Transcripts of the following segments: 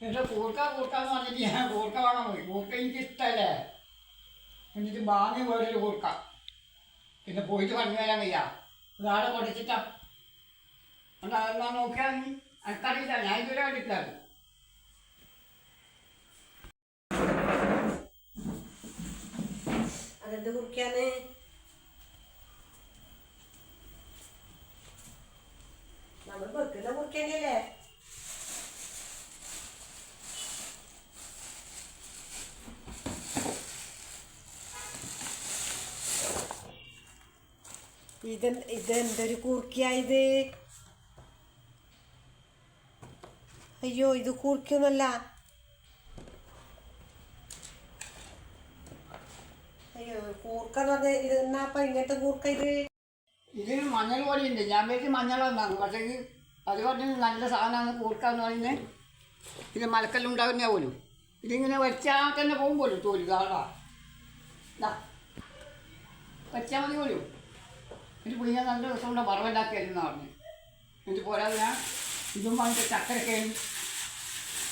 എന്റെ കൂർക്ക കൂർക്കാന്ന് പറഞ്ഞിട്ട് ഞാൻ കൂർക്ക വേണം പോയി കൂർക്ക എനിക്ക് ഇഷ്ടമല്ലേ? എന്നിട്ട് ബാങ്ങി പോയൊരു കൂർക്ക പിന്നെ പോയിട്ട് പറഞ്ഞു തരാൻ വയ്യ. ഇതാടെ പൊടിച്ചിട്ടാ അതുകൊണ്ട് അതെന്നാ നോക്കിയാൽ നീ? എനിക്കറിയില്ല ഞാൻ ഇതുവരെ കണ്ടിട്ടില്ല. അത്. അതെന്ത് നമ്മൾ വെക്കുന്ന കുറിക്കന്നെയല്ലേ ഇത് ഇതെന്തൊരു കൂർക്കിയായത് അയ്യോ ഇത് കൂർക്കിയൊന്നുമല്ല അയ്യോ കൂർക്കെന്ന് ഇത് എന്നാപ്പ ഇങ്ങനത്തെ കൂർക്ക ഇത്? ഇതിന് മഞ്ഞൾ പൊടിയുണ്ട്. ഞാൻ പേര് മഞ്ഞളാണ് പക്ഷേ അത് പറഞ്ഞ് നല്ല സാധനമാണ് കൂർക്കാന്ന് പറയുന്നത് ഇത് മലക്കല്ലുണ്ടാകുന്ന പോലും. ഇതിങ്ങനെ വെച്ചാൽ തന്നെ പോകും പോലും വെച്ചാൽ മതി പോലും. ഇത് ഞാൻ നല്ല ദിവസം കൊണ്ട് വറവുണ്ടാക്കിയായിരുന്നു പറഞ്ഞു. എന്നിട്ട് പോരാതെ ഞാൻ ഇതും വാങ്ങിച്ച ചക്കരക്കയും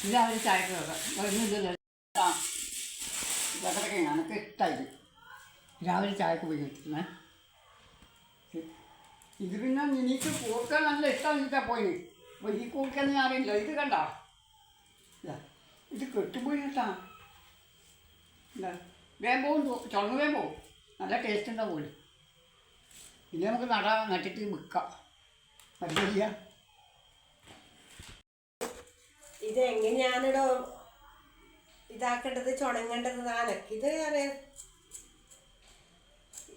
ഇതാവും ചായക്ക് വരുന്നില്ല ചക്കരക്കയാണ് എനിക്ക് ഇഷ്ടമായി രാവിലെ ചായക്ക് പോയി കിട്ടുന്നേ. ഇത് പിന്നെ എനിക്ക് കൂർക്കാൻ നല്ല ഇഷ്ടം എന്നിട്ടാ പോയി. അപ്പോൾ ഈ കൂർക്കെന്ന് ഞാൻ അറിയില്ല. ഇത് കണ്ട? ഇത് കെട്ടുപോയി കേട്ടാ എന്താ ചുണങ്ങ് പോകും നല്ല ടേസ്റ്റ് ഉണ്ടാവും പിന്നെ നമുക്ക് നട നട്ടിട്ട് വിൽക്കാം. പറ്റില്ല ഇത് എങ്ങനെയാണിടോ ഇതാക്കേണ്ടത് ചുണങ്ങേണ്ടത് നാനക്ക് ഇത് അറിയാം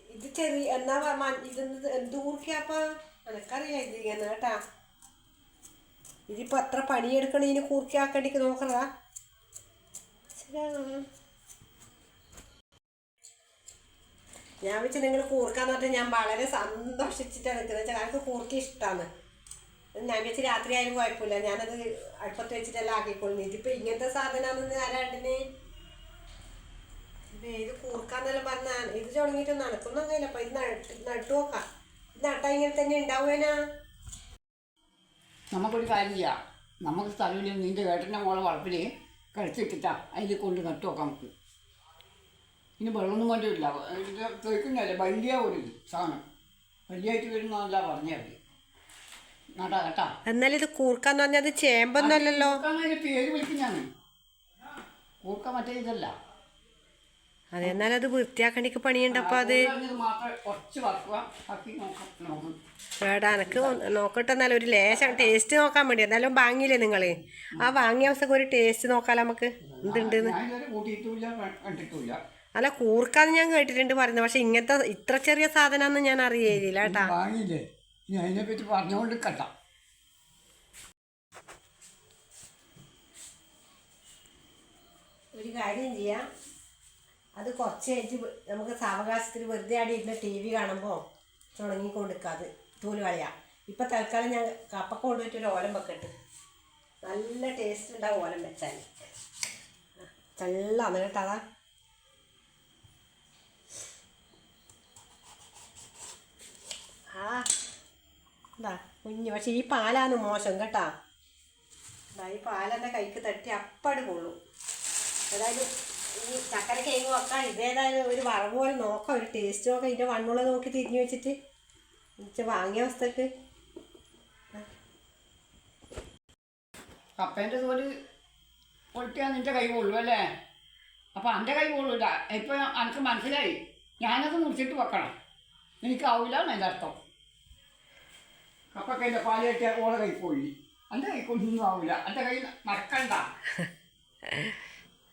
ഇത് ചെറിയ എന്നാ പ- മ- ഇത് എന്ത് കൂർക്കയപ്പ എനക്കറിയാം ഇത് ഇങ്ങനെ കേട്ടാ. ഇതിപ്പോ അത്ര പണിയെടുക്കണ ഇതിന് കൂർക്കിയാക്കേണ്ടിക്ക് നോക്കണതാ. ശരിയാണ്? ഞാൻ വെച്ച് നിങ്ങൾ കൂർക്കാന്ന് പറഞ്ഞാൽ ഞാൻ വളരെ സന്തോഷിച്ചിട്ടാണ് നിൽക്കുന്നത് വെച്ചാൽ എനിക്ക് കൂർക്ക ഇഷ്ടമാണ് ഞാൻ വെച്ച് രാത്രി ആയാലും കുഴപ്പമില്ല. ഞാനത് അടുപ്പത്ത് വെച്ചിട്ടെല്ലാം ആക്കിക്കൊള്ളുന്നു ഇതിപ്പോൾ ഇങ്ങനത്തെ സാധനമാണെന്ന് ആരാണ്ടിന് ഇത് കൂർക്കാന്നെല്ലാം പറഞ്ഞാൽ ഇത് തുടങ്ങിയിട്ട് നടക്കുന്നൊന്നുമില്ല അപ്പം ഇത് നട്ട് നട്ടു നോക്കാം. ഇത് നട്ടാ ഇങ്ങനെ തന്നെ ഉണ്ടാവുകനാ നമുക്കൊരു കാര്യം ചെയ്യാം. നമുക്ക് സ്ഥലമില്ല നിന്റെ ഏട്ടന്റെ മോളെ വളപ്പിൽ കഴിച്ചിട്ടിട്ടാ അതിൽ കൊണ്ട് നട്ടു നോക്കാം. നമുക്ക് ഇനി വെള്ളമൊന്നും വേണ്ടിയില്ല ഇത് കേൾക്കുന്നല്ലേ വലിയ ഒരു സാധനം വലിയായിട്ട് വരുന്നതല്ല പറഞ്ഞത് നടാ കേട്ടാ? എന്നാലും ഇത് കൂർക്കാന്ന് പറഞ്ഞാൽ അത് അതിന്റെ പേര് വിളിക്കുന്നതാണ് കൂർക്ക മറ്റേ ഇതല്ല. അതെ എന്നാലും അത് വൃത്തിയാക്കണിക്ക് പണിയുണ്ടപ്പോൾ അത്. വേടാ എനക്ക് നോക്കട്ടെ എന്നാലും ഒരു ലേശം ടേസ്റ്റ് നോക്കാൻ വേണ്ടി. എന്നാലും വാങ്ങിയില്ലേ നിങ്ങൾ ആ വാങ്ങിയ അവസ്ഥക്ക് ഒരു ടേസ്റ്റ് നോക്കാലോ നമുക്ക്. എന്തുണ്ടെന്ന് അല്ല കൂർക്കാന്ന് ഞാൻ കേട്ടിട്ടുണ്ട് പറയുന്നത്. പക്ഷെ ഇങ്ങനത്തെ ഇത്ര ചെറിയ സാധനം ഞാൻ അറിയില്ല കേട്ടാ. വാങ്ങിയില്ലേ? ഇനി അതിനെപ്പറ്റി പറഞ്ഞുകൊണ്ട് കട്ട. ഒരു കാര്യം ചെയ്യാം. അത് കുറച്ച് കഴിഞ്ഞ് നമുക്ക് സാവകാശത്തിൽ വെറുതെ ആടി ഇരുന്ന് ടി വി കാണുമ്പോൾ തുടങ്ങിക്കൊണ്ടിരിക്കുക അത് തൂൽ കളയാം ഇപ്പം തൽക്കാലം ഞാൻ കപ്പ കൊണ്ടുപോയിട്ട് ഒരു ഓലം വെക്കട്ട്. നല്ല ടേസ്റ്റ് ഉണ്ടാവും ഓലം വെച്ചാൽ ചള്ളാന്ന് കേട്ടോ അതാ ആ എന്താ കുഞ്ഞ്. പക്ഷേ ഈ പാലാണ് മോശം കേട്ടാ. ഈ പാലെന്റെ കൈക്ക് തട്ടി അപ്പാട് കൊള്ളും. അതായത് ഈ ചക്കര കേക്ക് വെക്കാൻ ഇതേതായാലും ഒരു വറവ് പോലെ നോക്കാം ഒരു ടേസ്റ്റ് നോക്കാം. ഇതിന്റെ വണ്ണുള്ള നോക്കി തിരിഞ്ഞു വെച്ചിട്ട് എന്നിട്ട് വാങ്ങിയ അവസ്ഥക്ക്. കപ്പേന്റെ തോൽ പൊട്ടിയാൽ നിന്റെ കൈ കൊള്ളു അല്ലേ? അപ്പം എന്റെ കൈ കൊള്ളൂല ഇപ്പം എനിക്ക് മനസ്സിലായി. ഞാനത് മുറിച്ചിട്ട് വെക്കണം. എനിക്കാവില്ല എന്റെ അർത്ഥം? കപ്പൊക്കെ എന്റെ പാൽ കെട്ടിയ ഓളെ കൈ പോയി. എന്റെ കൈ കൊണ്ടൊന്നും ആവില്ല എന്റെ കൈ നടക്കണ്ട.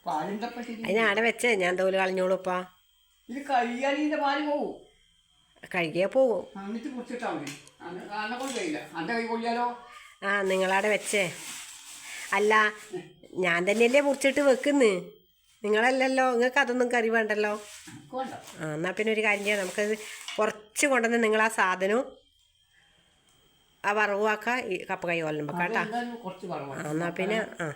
പാലിന്റെ അതിന് ആടെ വെച്ചേ? ഞാൻ തോൽ കളഞ്ഞോളൂപ്പാ ഇത് കഴിയാലിന്റെ പാൽ പോവും. കഴുകിയാ പോവും. എന്നിട്ട് കുറിച്ചിട്ടാൽ മതി. അന്നെ കൊണ്ട് കഴിയില്ല. എന്റെ കൈ കൊള്ളിയാലോ ആ നിങ്ങളവിടെ വെച്ചേ. അല്ല ഞാൻ തന്നെയല്ലേ മുറിച്ചിട്ട് വെക്കുന്ന്. നിങ്ങളല്ലല്ലോ? നിങ്ങൾക്ക് അതൊന്നും കറി വേണ്ടല്ലോ? ആ എന്നാൽ പിന്നെ ഒരു കാര്യം ചെയ്യാം. നമുക്കത് കുറച്ച് കൊണ്ടുവന്ന് നിങ്ങൾ ആ സാധനവും ആ വറവാക്കാം ഈ കപ്പ കൈ കൊല്ലുമ്പോൾ കേട്ടാ എന്നാൽ പിന്നെ ആ.